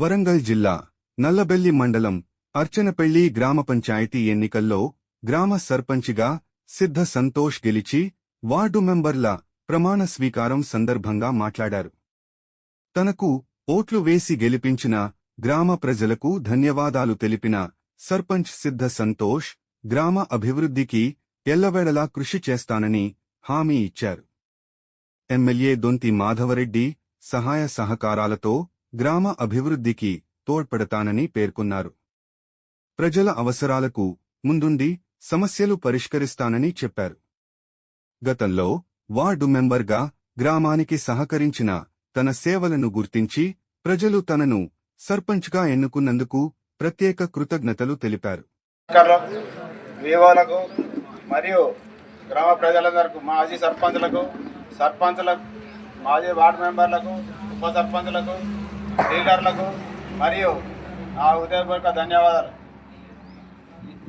వరంగల్ జిల్లా నల్లబెల్లి మండలం అర్చనపెళ్ళి గ్రామ పంచాయతీ ఎన్నికల్లో గ్రామ సర్పంచిగా సిద్ధ సంతోష్ గెలిచి వార్డు మెంబర్ల ప్రమాణ స్వీకారం సందర్భంగా మాట్లాడారు. తనకు ఓట్లు వేసి గెలిపించిన గ్రామ ప్రజలకు ధన్యవాదాలు తెలిపిన సర్పంచ్ సిద్ధ సంతోష్ గ్రామ అభివృద్ధికి ఎల్లవేళలా కృషి చేస్తానని హామీ ఇచ్చారు. ఎమ్మెల్యే దొంతి మాధవరెడ్డి సహాయ సహకారాలతో గ్రామ అభివృద్ధికి తోడ్పడతానని పేర్కొన్నారు. ప్రజల అవసరాలకు ముందుండి సమస్యలు పరిష్కరిస్తానని చెప్పారు. గతంలో వార్డు మెంబర్గా గ్రామానికి సహకరించిన తన సేవలను గుర్తించి ప్రజలు తనను సర్పంచ్గా ఎన్నుకున్నందుకు ప్రత్యేక కృతజ్ఞతలు తెలిపారు. మరియు గ్రామ ప్రజలందరకు మాజీ సర్పంచ్లకు సర్పంచ్లకు మాజీ వార్డు మెంబర్లకు ఉప సర్పంచ్లకు డీలర్లకు మరియు నా హృదయపూర్వక ధన్యవాదాలు.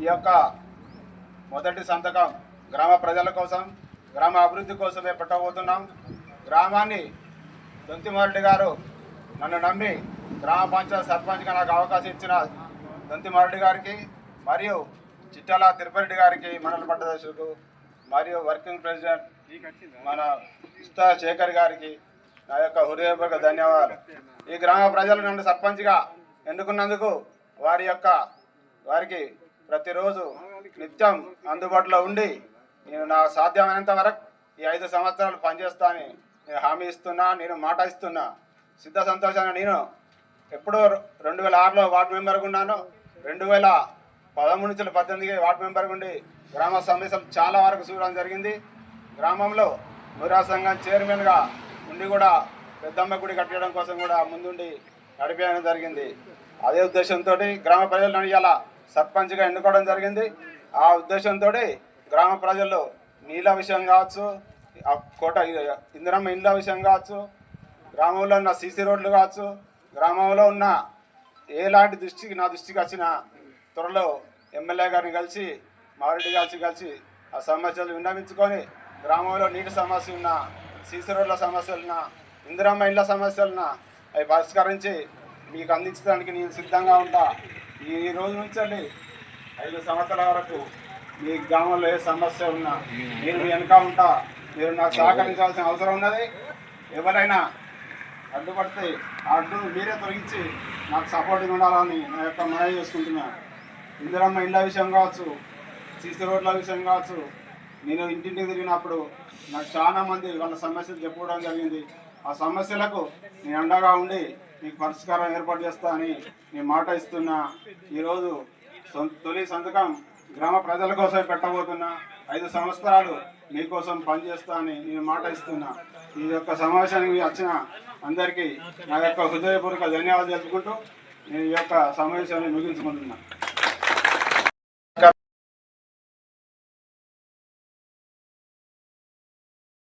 ఈ యొక్క మొదటి సంతకం గ్రామ ప్రజల కోసం గ్రామ అభివృద్ధి కోసమే పెట్టబోతున్నాం. గ్రామాన్ని దొంతిమారెడ్డి గారు నన్ను నమ్మి గ్రామ పంచాయత్ సర్పంచ్గా నాకు అవకాశం ఇచ్చిన దొంతిమారెడ్డి గారికి మరియు చిట్టాల తిరుపతి గారికి మండల పట్టదర్శులకు మరియు వర్కింగ్ ప్రెసిడెంట్ మన ఇస్తా శేఖర్ గారికి నా యొక్క హృదయపూర్వక ధన్యవాదాలు. ఈ గ్రామ ప్రజలు నన్ను సర్పంచ్గా ఎన్నుకున్నందుకు వారి యొక్క వారికి ప్రతిరోజు నిత్యం అందుబాటులో ఉండి నేను నా సాధ్యమైనంత వరకు ఈ ఐదు సంవత్సరాలు పనిచేస్తానని నేను హామీ ఇస్తున్నా నేను మాట ఇస్తున్నా. సిద్ధ సంతోషంగా నేను ఎప్పుడో రెండు వేల ఆరులో వార్డు మెంబర్గా ఉన్నాను. రెండు వేల పదమూడు నుంచి పద్దెనిమిదికి వార్డు మెంబర్గా ఉండి గ్రామ సమస్యలు చాలా వరకు చూడడం జరిగింది. గ్రామంలో మురా సంఘం చైర్మన్గా ఉండి కూడా పెద్దమ్మ గుడి కట్టడం కోసం కూడా ముందుండి నడిపేయడం జరిగింది. అదే ఉద్దేశంతో గ్రామ ప్రజలను ఇలా సర్పంచ్గా ఎన్నుకోవడం జరిగింది. ఆ ఉద్దేశంతో గ్రామ ప్రజలు నీళ్ళ విషయం కావచ్చు ఆ కోట ఇందిరమ్మ ఇండ్ల విషయం కావచ్చు గ్రామంలో ఉన్న సీసీ రోడ్లు కావచ్చు గ్రామంలో ఉన్న ఎలాంటి దృష్టికి నా దృష్టికి వచ్చిన త్వరలో ఎమ్మెల్యే గారిని కలిసి మారెడ్డి కలిసి కలిసి ఆ సమస్యలు విన్నవించుకొని గ్రామంలో నీటి సమస్య ఉన్న సీసీ రోడ్ల సమస్యలున్న ఇందిరమ్మ ఇండ్ల సమస్యలున్న అవి పరిష్కరించి మీకు అందించడానికి నేను సిద్ధంగా ఉంటా. ఈ రోజు నుంచి ఐదు సంవత్సరాల వరకు మీ గ్రామంలో ఏ సమస్య ఉన్నా నేను వెనుక వెనక ఉంటా. మీరు నాకు సహకరించాల్సిన అవసరం ఉన్నది. ఎవరైనా అడ్డుపడితే ఆ అడ్డును మీరే తొలగించి నాకు సపోర్టింగ్ ఉండాలని నా యొక్క మనవి చేసుకుంటున్నా. ఇందిరమ్మ ఇళ్ళ విషయం కావచ్చు సీసీ రోడ్ల విషయం కావచ్చు నేను ఇంటింటికి తిరిగినప్పుడు నాకు చాలా మంది వాళ్ళ సమస్యలు చెప్పుకోవడం జరిగింది. ఆ సమస్యలకు నేను అండగా ఉండి మీకు పరిష్కారం ఏర్పాటు చేస్తా అని నేను మాట ఇస్తున్నా. ఈరోజు తొలి సంతకం గ్రామ ప్రజల కోసం పెట్టబోతున్నా. ఐదు సంవత్సరాలు మీకోసం పనిచేస్తా అని నేను మాట ఇస్తున్నా. ఈ యొక్క సమావేశానికి వచ్చిన అందరికీ నా యొక్క హృదయపూర్వక ధన్యవాదాలు తెలుపుకుంటూ నేను ఈ యొక్క సమావేశాన్ని ముగించుకుంటున్నాను